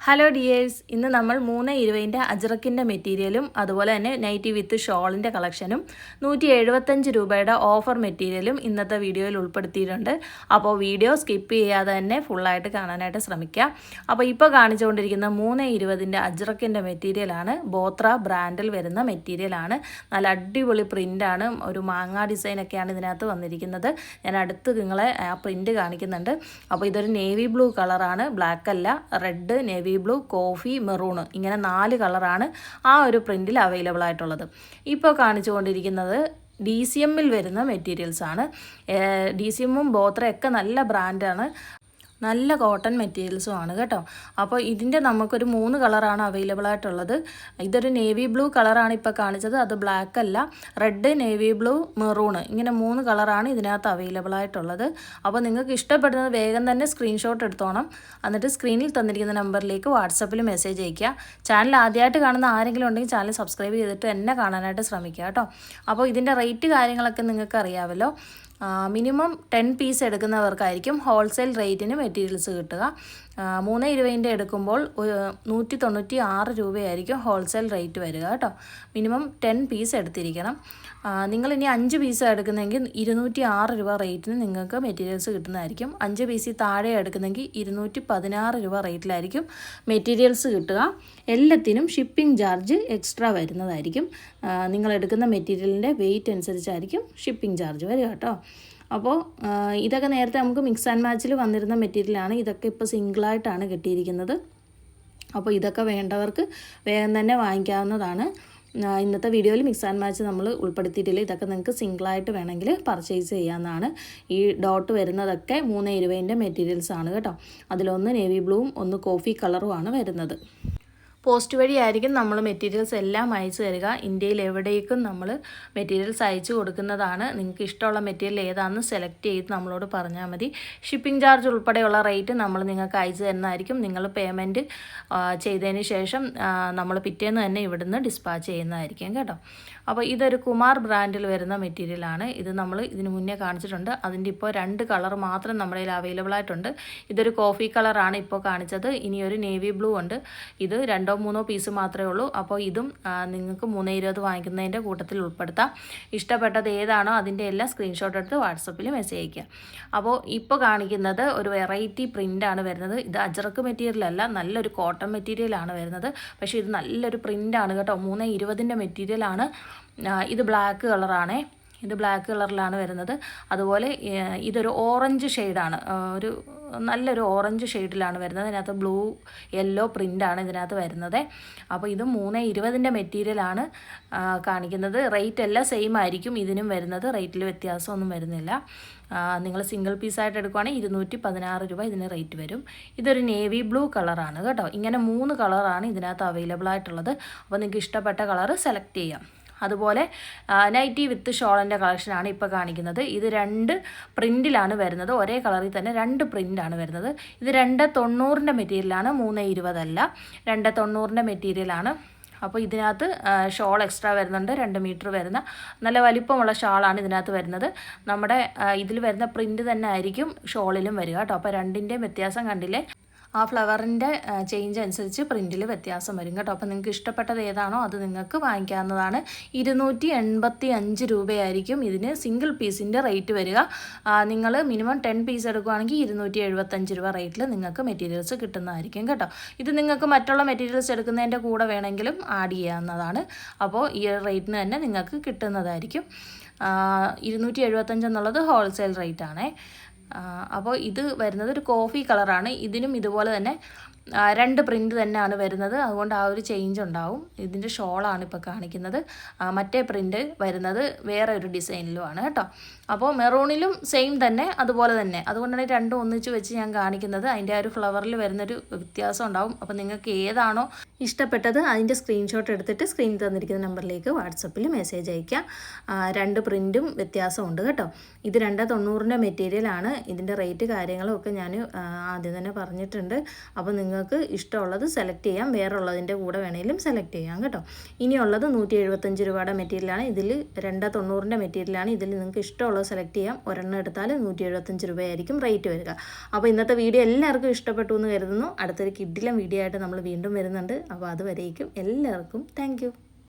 Hello dears ഇന്ന് നമ്മൾ മൂന്ന് ഇരുപതിന്റെ അജ്രക്കിന്റെ മെറ്റീരിയലും അതുപോലെ തന്നെ നൈറ്റി വിത്ത് ഷോളിന്റെ കളക്ഷനും നൂറ്റി എഴുപത്തഞ്ച് രൂപയുടെ ഓഫർ മെറ്റീരിയലും ഇന്നത്തെ വീഡിയോയിൽ ഉൾപ്പെടുത്തിയിട്ടുണ്ട്. അപ്പോൾ വീഡിയോ സ്കിപ്പ് ചെയ്യാതെ തന്നെ ഫുള്ളായിട്ട് കാണാനായിട്ട് ശ്രമിക്കുക. അപ്പോൾ ഇപ്പോൾ കാണിച്ചുകൊണ്ടിരിക്കുന്ന മൂന്ന് ഇരുപതിന്റെ അജ്രക്കിന്റെ മെറ്റീരിയലാണ് ബോത്ര ബ്രാൻഡിൽ വരുന്ന മെറ്റീരിയലാണ് നല്ല അടിപൊളി പ്രിന്റാണ് ഒരു മാങ്ങാ ഡിസൈനൊക്കെയാണ് ഇതിനകത്ത് വന്നിരിക്കുന്നത്. ഞാൻ അടുത്ത് നിങ്ങളെ ആ പ്രിന്റ് കാണിക്കുന്നുണ്ട്. അപ്പോൾ ഇതൊരു നേവി ബ്ലൂ കളറാണ് ബ്ലാക്ക് അല്ല red navy blue coffee maroon ഇങ്ങനെ നാല് കളറാണ് ആ ഒരു പ്രിന്റിൽ അവൈലബിൾ ആയിട്ടുള്ളത്. ഇപ്പോൾ കാണിച്ചുകൊണ്ടിരിക്കുന്നത് ഡി സി എമ്മിൽ വരുന്ന മെറ്റീരിയൽസാണ് ഡി സി എമ്മും ബോത്രയൊക്കെ നല്ല ബ്രാൻഡാണ് നല്ല കോട്ടൺ മെറ്റീരിയൽസും ആണ് കേട്ടോ. അപ്പോൾ ഇതിന്റെ നമുക്കൊരു മൂന്ന് കളറാണ് അവൈലബിൾ ആയിട്ടുള്ളത്. ഇതൊരു നേവി ബ്ലൂ കളറാണ് ഇപ്പോൾ കാണിച്ചത്. അത് ബ്ലാക്ക് അല്ല. റെഡ് നേവി ബ്ലൂ മെറൂണ് ഇങ്ങനെ മൂന്ന് കളറാണ് ഇതിനകത്ത് അവൈലബിൾ ആയിട്ടുള്ളത്. അപ്പോൾ നിങ്ങൾക്ക് ഇഷ്ടപ്പെടുന്നത് വേഗം തന്നെ സ്ക്രീൻഷോട്ട് എടുത്തോണം. എന്നിട്ട് സ്ക്രീനിൽ തന്നിരിക്കുന്ന നമ്പറിലേക്ക് വാട്സപ്പിൽ മെസ്സേജ് അയയ്ക്കുക. ചാനൽ ആദ്യമായിട്ട് കാണുന്ന ആരെങ്കിലും ഉണ്ടെങ്കിൽ ചാനൽ സബ്സ്ക്രൈബ് ചെയ്തിട്ട് എന്നെ കാണാനായിട്ട് ശ്രമിക്കുക കേട്ടോ. അപ്പോൾ ഇതിന്റെ റേറ്റ് കാര്യങ്ങളൊക്കെ നിങ്ങൾക്ക് അറിയാമല്ലോ മിനിമം ടെൻ പീസ് എടുക്കുന്നവർക്കായിരിക്കും ഹോൾസെയിൽ റേറ്റിന് മെറ്റീരിയൽസ് കിട്ടുക. മൂന്ന് ഇരുപതിന്റെ എടുക്കുമ്പോൾ നൂറ്റി തൊണ്ണൂറ്റി ആറ് രൂപയായിരിക്കും ഹോൾസെയിൽ റേറ്റ് വരിക കേട്ടോ. മിനിമം ടെൻ പീസ് എടുത്തിരിക്കണം. നിങ്ങൾ ഇനി അഞ്ച് പീസ് എടുക്കുന്നെങ്കിൽ ഇരുന്നൂറ്റി ആറ് രൂപ റേറ്റിന് നിങ്ങൾക്ക് മെറ്റീരിയൽസ് കിട്ടുന്നതായിരിക്കും. അഞ്ച് പീസിൽ താഴെ എടുക്കുന്നെങ്കിൽ ഇരുന്നൂറ്റി പതിനാറ് രൂപ റേറ്റിലായിരിക്കും മെറ്റീരിയൽസ് കിട്ടുക. എല്ലാത്തിനും ഷിപ്പിംഗ് ചാർജ് എക്സ്ട്രാ വരുന്നതായിരിക്കും. നിങ്ങൾ എടുക്കുന്ന മെറ്റീരിയലിന്റെ വെയിറ്റ് അനുസരിച്ചായിരിക്കും ഷിപ്പിംഗ് ചാർജ് വരിക കേട്ടോ. അപ്പോൾ ഇതൊക്കെ നേരത്തെ നമുക്ക് മിക്സ് ആൻഡ് മാച്ചിൽ വന്നിരുന്ന മെറ്റീരിയലാണ് ഇതൊക്കെ ഇപ്പോൾ സിംഗിളായിട്ടാണ് കിട്ടിയിരിക്കുന്നത്. അപ്പോൾ ഇതൊക്കെ വേണ്ടവർക്ക് വേഗം തന്നെ വാങ്ങിക്കാവുന്നതാണ്. ഇന്നത്തെ വീഡിയോയിൽ മിക്സ് ആൻഡ് മാച്ച് നമ്മൾ ഉൾപ്പെടുത്തിയിട്ടില്ല. ഇതൊക്കെ നിങ്ങൾക്ക് സിംഗിളായിട്ട് വേണമെങ്കിൽ പർച്ചേസ് ചെയ്യാവുന്നതാണ്. ഈ ഡോട്ട് വരുന്നതൊക്കെ മൂന്ന് ഇരുപതിന്റെ മെറ്റീരിയൽസാണ് കേട്ടോ. അതിലൊന്ന് നേവി ബ്ലൂവും ഒന്ന് കോഫി കളറുമാണ് വരുന്നത്. പോസ്റ്റ് വഴിയായിരിക്കും നമ്മൾ മെറ്റീരിയൽസ് എല്ലാം അയച്ചു തരിക. ഇന്ത്യയിൽ എവിടേക്കും നമ്മൾ മെറ്റീരിയൽസ് അയച്ചു കൊടുക്കുന്നതാണ്. നിങ്ങൾക്ക് ഇഷ്ടമുള്ള മെറ്റീരിയൽ ഏതാണെന്ന് സെലക്ട് ചെയ്ത് നമ്മളോട് പറഞ്ഞാൽ മതി. ഷിപ്പിംഗ് ചാർജ് ഉൾപ്പെടെയുള്ള റേറ്റ് നമ്മൾ നിങ്ങൾക്ക് അയച്ചു തരുന്നതായിരിക്കും. നിങ്ങൾ പേയ്മെന്റ് ചെയ്തതിന് ശേഷം നമ്മൾ പിറ്റേന്ന് തന്നെ ഇവിടുന്ന് ഡിസ്പാച്ച് ചെയ്യുന്നതായിരിക്കും കേട്ടോ. അപ്പോൾ ഇതൊരു കുമാർ ബ്രാൻഡിൽ വരുന്ന മെറ്റീരിയലാണ് ഇത് നമ്മൾ ഇതിന് മുന്നേ കാണിച്ചിട്ടുണ്ട്. അതിന്റെ ഇപ്പോൾ രണ്ട് കളർ മാത്രം നമ്മുടെ അവൈലബിൾ ആയിട്ടുണ്ട്. ഇതൊരു കോഫി കളറാണ് ഇപ്പോൾ കാണിച്ചത്. ഇനിയൊരു നേവി ബ്ലൂ ഉണ്ട്. ഇത് രണ്ടോ മൂന്നോ പീസ് മാത്രമേ ഉള്ളൂ. അപ്പോൾ ഇതും നിങ്ങൾക്ക് മൂന്ന് ഇരുപത് വാങ്ങിക്കുന്നതിന്റെ കൂട്ടത്തിൽ ഉൾപ്പെടുത്താം. ഇഷ്ടപ്പെട്ടത് ഏതാണോ അതിന്റെ എല്ലാം സ്ക്രീൻഷോട്ട് എടുത്ത് വാട്സപ്പിൽ മെസ്സേജ് അയക്കുക അപ്പോൾ ഇപ്പോൾ കാണിക്കുന്നത് ഒരു വെറൈറ്റി പ്രിന്റാണ് വരുന്നത്. ഇത് അജറക്ക് മെറ്റീരിയൽ അല്ല നല്ലൊരു കോട്ടൺ മെറ്റീരിയലാണ് വരുന്നത്. പക്ഷേ ഇത് നല്ലൊരു പ്രിന്റാണ് കേട്ടോ. മൂന്ന് ഇരുപതിന്റെ മെറ്റീരിയലാണ് ഇത് ബ്ലാക്ക് കളറാണേ ഇത് ബ്ലാക്ക് കളറിലാണ് വരുന്നത്. അതുപോലെ ഇതൊരു ഓറഞ്ച് ഷെയ്ഡാണ് ഒരു നല്ലൊരു ഓറഞ്ച് ഷെയ്ഡിലാണ് വരുന്നത്. ഇതിനകത്ത് ബ്ലൂ യെല്ലോ പ്രിന്റാണ് ഇതിനകത്ത് വരുന്നത്. അപ്പോൾ ഇത് മൂന്ന് ഇരുപതിന്റെ മെറ്റീരിയലാണ് കാണിക്കുന്നത്. റേറ്റ് എല്ലാം സെയിം ആയിരിക്കും ഇതിനും വരുന്നത്. റേറ്റിൽ വ്യത്യാസമൊന്നും വരുന്നില്ല. നിങ്ങൾ സിംഗിൾ പീസായിട്ട് എടുക്കുവാണെങ്കിൽ ഇരുന്നൂറ്റി പതിനാറ് രൂപ ഇതിന് റേറ്റ് വരും. ഇതൊരു നേവി ബ്ലൂ കളറാണ് കേട്ടോ. ഇങ്ങനെ മൂന്ന് കളറാണ് ഇതിനകത്ത് അവൈലബിൾ ആയിട്ടുള്ളത്. അപ്പോൾ നിങ്ങൾക്ക് ഇഷ്ടപ്പെട്ട കളർ സെലക്ട് ചെയ്യാം. അതുപോലെ നൈറ്റി വിത്ത് ഷോളിന്റെ കളക്ഷനാണ് ഇപ്പോൾ കാണിക്കുന്നത്. ഇത് രണ്ട് പ്രിന്റിലാണ് വരുന്നത്. ഒരേ കളറിൽ തന്നെ രണ്ട് പ്രിന്റാണ് വരുന്നത്. ഇത് രണ്ട് തൊണ്ണൂറിന്റെ മെറ്റീരിയലാണ് മൂന്ന് ഇരുപതല്ല. രണ്ട് തൊണ്ണൂറിന്റെ മെറ്റീരിയലാണ് അപ്പോൾ ഇതിനകത്ത് ഷോൾ എക്സ്ട്രാ വരുന്നുണ്ട് രണ്ട് മീറ്റർ വരുന്ന. നല്ല വലിപ്പമുള്ള ഷാളാണ് ഇതിനകത്ത് വരുന്നത്. നമ്മുടെ ഇതിൽ വരുന്ന പ്രിന്റ് തന്നെ ആയിരിക്കും ഷോളിലും വരിക കേട്ടോ. അപ്പോൾ രണ്ടിന്റെയും വ്യത്യാസം കണ്ടില്ലേ? ആ ഫ്ലവറിന്റെ ചേഞ്ച് അനുസരിച്ച് പ്രിന്റിൽ വ്യത്യാസം വരും കേട്ടോ. അപ്പോൾ നിങ്ങൾക്ക് ഇഷ്ടപ്പെട്ടത് ഏതാണോ അത് നിങ്ങൾക്ക് വാങ്ങിക്കാവുന്നതാണ്. ഇരുന്നൂറ്റി എൺപത്തി അഞ്ച് രൂപയായിരിക്കും ഇതിന് സിംഗിൾ പീസിന്റെ റേറ്റ് വരിക. നിങ്ങൾ മിനിമം ടെൻ പീസ് എടുക്കുകയാണെങ്കിൽ ഇരുന്നൂറ്റി എഴുപത്തഞ്ച് രൂപ റേറ്റിൽ നിങ്ങൾക്ക് മെറ്റീരിയൽസ് കിട്ടുന്നതായിരിക്കും കേട്ടോ. ഇത് നിങ്ങൾക്ക് മറ്റുള്ള മെറ്റീരിയൽസ് എടുക്കുന്നതിന്റെ കൂടെ വേണമെങ്കിലും ആഡ് ചെയ്യാവുന്നതാണ്. അപ്പോൾ ഈ റേറ്റിന് തന്നെ നിങ്ങൾക്ക് കിട്ടുന്നതായിരിക്കും. ഇരുന്നൂറ്റി എഴുപത്തഞ്ച് എന്നുള്ളത് ഹോൾസെയിൽ റേറ്റ് ആണേ. അപ്പോൾ ഇത് വരുന്നത് ഒരു കോഫി കളറാണ്. ഇതിനും ഇതുപോലെ തന്നെ രണ്ട് പ്രിന്റ് തന്നെയാണ് വരുന്നത്. അതുകൊണ്ട് ആ ഒരു ചേഞ്ച് ഉണ്ടാവും. ഇതിന്റെ ഷോളാണ് ഇപ്പോൾ കാണിക്കുന്നത്. മറ്റേ പ്രിന്റ് വരുന്നത് വേറെ ഒരു ഡിസൈനിലുമാണ് കേട്ടോ. അപ്പോൾ മെറൂണിലും സെയിം തന്നെ അതുപോലെ തന്നെ. അതുകൊണ്ടാണ് രണ്ടും ഒന്നിച്ച് വെച്ച് ഞാൻ കാണിക്കുന്നത്. അതിന്റെ ആ ഒരു ഫ്ലവറിൽ വരുന്നൊരു വ്യത്യാസം ഉണ്ടാവും. അപ്പോൾ നിങ്ങൾക്ക് ഏതാണോ ഇഷ്ടപ്പെട്ടത് അതിന്റെ സ്ക്രീൻഷോട്ട് എടുത്തിട്ട് സ്ക്രീനിൽ തന്നിരിക്കുന്ന നമ്പറിലേക്ക് വാട്സപ്പിൽ മെസ്സേജ് അയയ്ക്കാം രണ്ട് പ്രിന്റും വ്യത്യാസമുണ്ട് കേട്ടോ. ഇത് രണ്ട് തൊണ്ണൂറിന്റെ മെറ്റീരിയലാണ് ഇതിന്റെ റേറ്റ് കാര്യങ്ങളും ഒക്കെ ഞാൻ ആദ്യം തന്നെ പറഞ്ഞിട്ടുണ്ട്. അപ്പോൾ നിങ്ങൾക്ക് ഇഷ്ടമുള്ളത് സെലക്ട് ചെയ്യാം. വേറെ ഉള്ളതിന്റെ കൂടെ വേണമെങ്കിലും സെലക്ട് ചെയ്യാം കേട്ടോ. ഇനിയുള്ളത് നൂറ്റി എഴുപത്തഞ്ച് രൂപയുടെ മെറ്റീരിയലാണ്. ഇതിൽ രണ്ട് തൊണ്ണൂറിന്റെ മെറ്റീരിയലാണ്. ഇതിൽ നിങ്ങൾക്ക് ഇഷ്ടമുള്ളത് സെലക്ട് ചെയ്യാം. ഒരെണ്ണം എടുത്താൽ നൂറ്റി എഴുപത്തഞ്ച് രൂപയായിരിക്കും റേറ്റ് വരിക. അപ്പോൾ ഇന്നത്തെ വീഡിയോ എല്ലാവർക്കും ഇഷ്ടപ്പെട്ടു എന്ന് കരുതുന്നു. അടുത്തൊരു കിഡിലും വീഡിയോ ആയിട്ട് നമ്മൾ വീണ്ടും വരുന്നുണ്ട്. അപ്പോൾ അതുവരേക്കും എല്ലാവർക്കും താങ്ക്